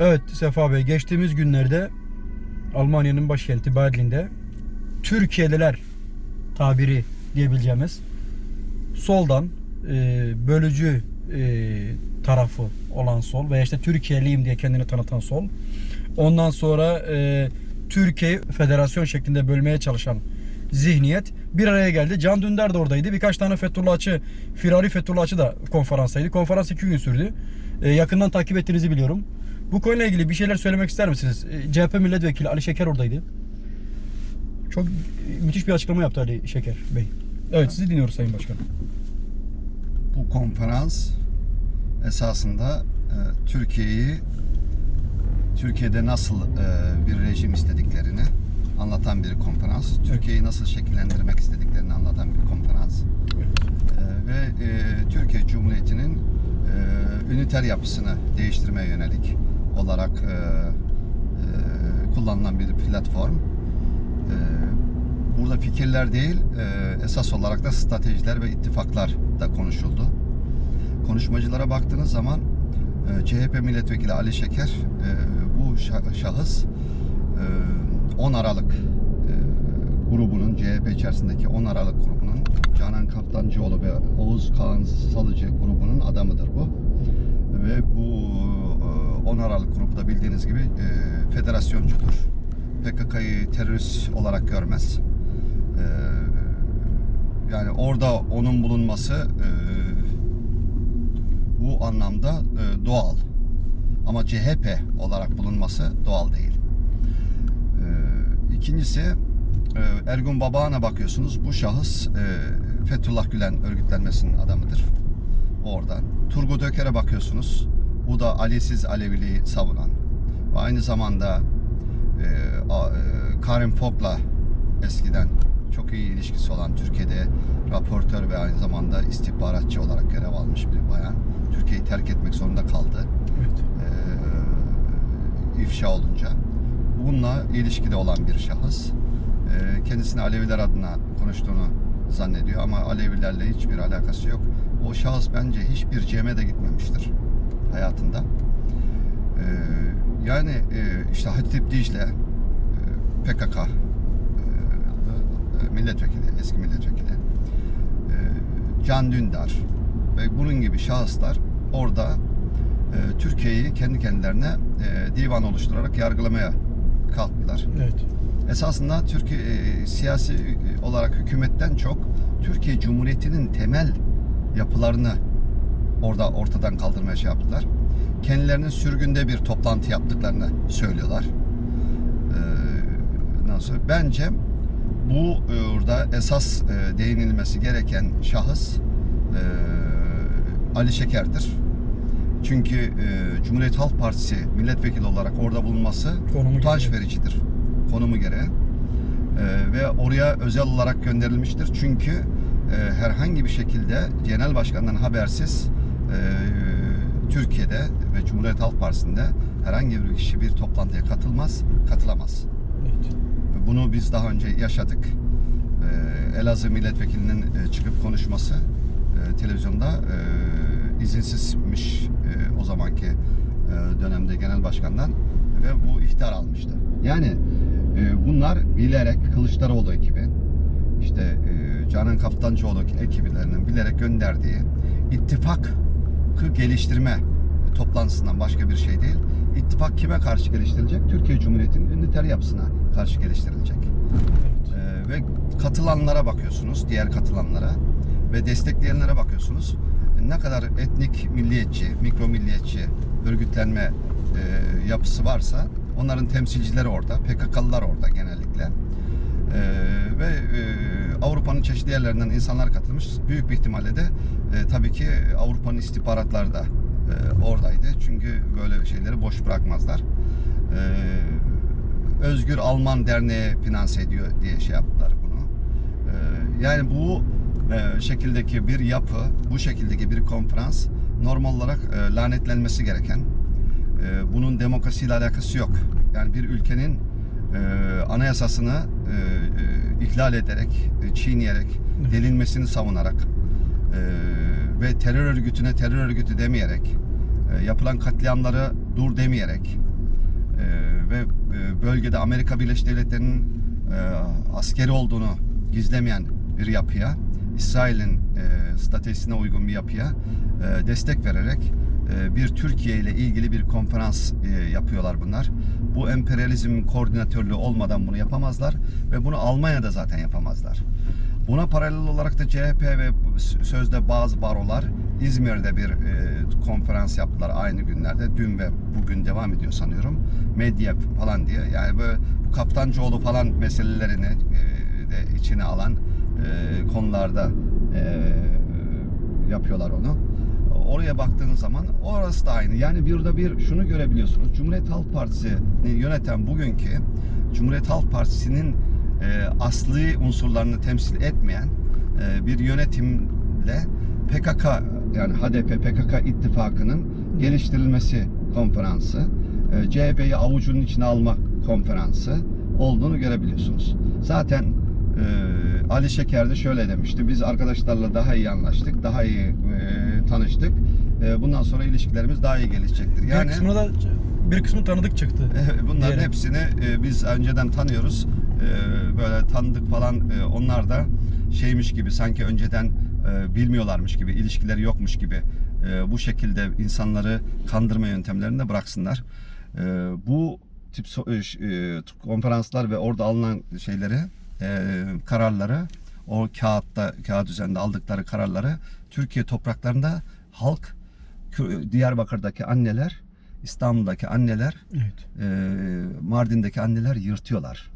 Evet Sefa Bey geçtiğimiz günlerde Almanya'nın başkenti Berlin'de Türkiye'liler tabiri diyebileceğimiz soldan e, bölücü e, tarafı olan sol veya işte Türkiye'liyim diye kendini tanıtan sol. Ondan sonra e, Türkiye federasyon şeklinde bölmeye çalışan zihniyet bir araya geldi. Can Dündar da oradaydı. Birkaç tane Fethullahçı, Firari Fethullahçı da konferanstaydı. Konferans iki gün sürdü. E, yakından takip ettiğinizi biliyorum. Bu konuyla ilgili bir şeyler söylemek ister misiniz? E, CHP milletvekili Ali Şeker oradaydı. Çok müthiş bir açıklama yaptı Ali Şeker Bey. Evet sizi dinliyoruz Sayın Başkanım. Bu konferans esasında e, Türkiye'yi Türkiye'de nasıl e, bir rejim istediklerini anlatan bir konferans. Türkiye'yi nasıl şekillendirmek istediklerini anlatan bir konferans. E, ve e, Türkiye Cumhuriyeti'nin e, üniter yapısını değiştirmeye yönelik olarak e, e, kullanılan bir platform. E, burada fikirler değil, e, esas olarak da stratejiler ve ittifaklar da konuşuldu. Konuşmacılara baktığınız zaman e, CHP milletvekili Ali Şeker e, bu şa- şahıs e, 10 Aralık grubunun CHP içerisindeki 10 Aralık grubunun Canan Kaptancıoğlu ve Oğuz Kağan Salıcı grubunun adamıdır bu. Ve bu e, 10 Aralık grubu da bildiğiniz gibi e, federasyoncudur. PKK'yı terörist olarak görmez. E, yani orada onun bulunması e, bu anlamda e, doğal. Ama CHP olarak bulunması doğal değil. E, ikincisi e, Ergun Babağan'a bakıyorsunuz. Bu şahıs e, Fethullah Gülen örgütlenmesinin adamıdır. Orada. Turgut Öker'e bakıyorsunuz. Bu da Ali'siz Aleviliği savunan. Ve aynı zamanda e, e, Karin Fog'la eskiden çok iyi ilişkisi olan Türkiye'de raportör ve aynı zamanda istihbaratçı olarak görev almış bir bayan. Türkiye'yi terk etmek zorunda kaldı. Evet. Ee, ifşa olunca. Bununla ilişkide olan bir şahıs. Ee, kendisini Aleviler adına konuştuğunu zannediyor ama Alevilerle hiçbir alakası yok. O şahıs bence hiçbir ceme de gitmemiştir hayatında. Ee, yani e, işte Hatip Dicle, e, PKK e, milletvekili, eski milletvekili, Can Dündar ve bunun gibi şahıslar orada Türkiye'yi kendi kendilerine divan oluşturarak yargılamaya kalktılar. Evet. Esasında Türkiye e, siyasi e, olarak hükümetten çok Türkiye Cumhuriyeti'nin temel yapılarını orada ortadan kaldırmaya şey yaptılar. Kendilerinin sürgünde bir toplantı yaptıklarını söylüyorlar. Ee, nasıl? Bence bu e, orada esas e, değinilmesi gereken şahıs e, Ali Şeker'dir. Çünkü e, Cumhuriyet Halk Partisi milletvekili olarak orada bulunması Konumu utanç gereği. vericidir. Konumu gereği. E, ve oraya özel olarak gönderilmiştir. Çünkü e, herhangi bir şekilde genel başkandan habersiz e, Türkiye'de ve Cumhuriyet Halk Partisi'nde herhangi bir kişi bir toplantıya katılmaz, katılamaz. Evet. Bunu biz daha önce yaşadık. Ee, Elazığ milletvekilinin e, çıkıp konuşması e, televizyonda e, izinsizmiş e, o zamanki e, dönemde genel başkandan ve bu ihtar almıştı. Yani e, bunlar bilerek Kılıçdaroğlu ekibi işte e, Canan Kaftancıoğlu ekiplerinin bilerek gönderdiği ittifakı geliştirme toplantısından başka bir şey değil. İttifak kime karşı geliştirilecek? Türkiye Cumhuriyeti'nin üniter yapısına karşı geliştirilecek. Ee, ve katılanlara bakıyorsunuz, diğer katılanlara ve destekleyenlere bakıyorsunuz. Ne kadar etnik milliyetçi, mikro milliyetçi örgütlenme e, yapısı varsa onların temsilcileri orada, PKK'lılar orada genellikle. Ee, ve e, Avrupa'nın çeşitli yerlerinden insanlar katılmış. Büyük bir ihtimalle de e, tabii ki Avrupa'nın istihbaratları da e, oradaydı. Çünkü böyle şeyleri boş bırakmazlar. Ee, Özgür Alman Derneği finanse ediyor diye şey yaptılar bunu. Ee, yani bu e, şekildeki bir yapı, bu şekildeki bir konferans normal olarak e, lanetlenmesi gereken. E, bunun demokrasiyle alakası yok. Yani bir ülkenin e, anayasasını e, e, ihlal ederek, e, çiğneyerek, delinmesini savunarak e, ve terör örgütüne terör örgütü demeyerek e, yapılan katliamları dur demeyerek e, ve e, bölgede Amerika Birleşik Devletleri'nin e, askeri olduğunu gizlemeyen bir yapıya, İsrail'in e, stratejisine uygun bir yapıya e, destek vererek bir Türkiye ile ilgili bir konferans e, yapıyorlar bunlar. Bu emperyalizmin koordinatörlüğü olmadan bunu yapamazlar ve bunu Almanya'da zaten yapamazlar. Buna paralel olarak da CHP ve sözde bazı barolar İzmir'de bir e, konferans yaptılar aynı günlerde. Dün ve bugün devam ediyor sanıyorum. Medya falan diye. Yani böyle bu Kaptancıoğlu falan meselelerini e, de içine alan konularda yapıyorlar onu. Oraya baktığınız zaman orası da aynı. Yani burada bir şunu görebiliyorsunuz. Cumhuriyet Halk Partisi'ni yöneten bugünkü Cumhuriyet Halk Partisi'nin e, asli unsurlarını temsil etmeyen e, bir yönetimle PKK yani HDP PKK ittifakının geliştirilmesi konferansı, e, CHP'yi avucunun içine alma konferansı olduğunu görebiliyorsunuz. Zaten e, Ali Şeker de şöyle demişti. Biz arkadaşlarla daha iyi anlaştık, daha iyi e, tanıştık. E, bundan sonra ilişkilerimiz daha iyi gelişecektir. Bir Yani kısmına da bir kısmı tanıdık çıktı. Bunların Diyelim. hepsini e, biz önceden tanıyoruz. E, böyle tanıdık falan e, onlar da şeymiş gibi sanki önceden e, bilmiyorlarmış gibi, ilişkileri yokmuş gibi e, bu şekilde insanları kandırma yöntemlerini de bıraksınlar. E, bu tip so- e, konferanslar ve orada alınan şeyleri, e, kararları, o kağıtta, kağıt üzerinde aldıkları kararları Türkiye topraklarında halk, Diyarbakır'daki anneler, İstanbul'daki anneler Evet. e, Mardin'deki anneler yırtıyorlar.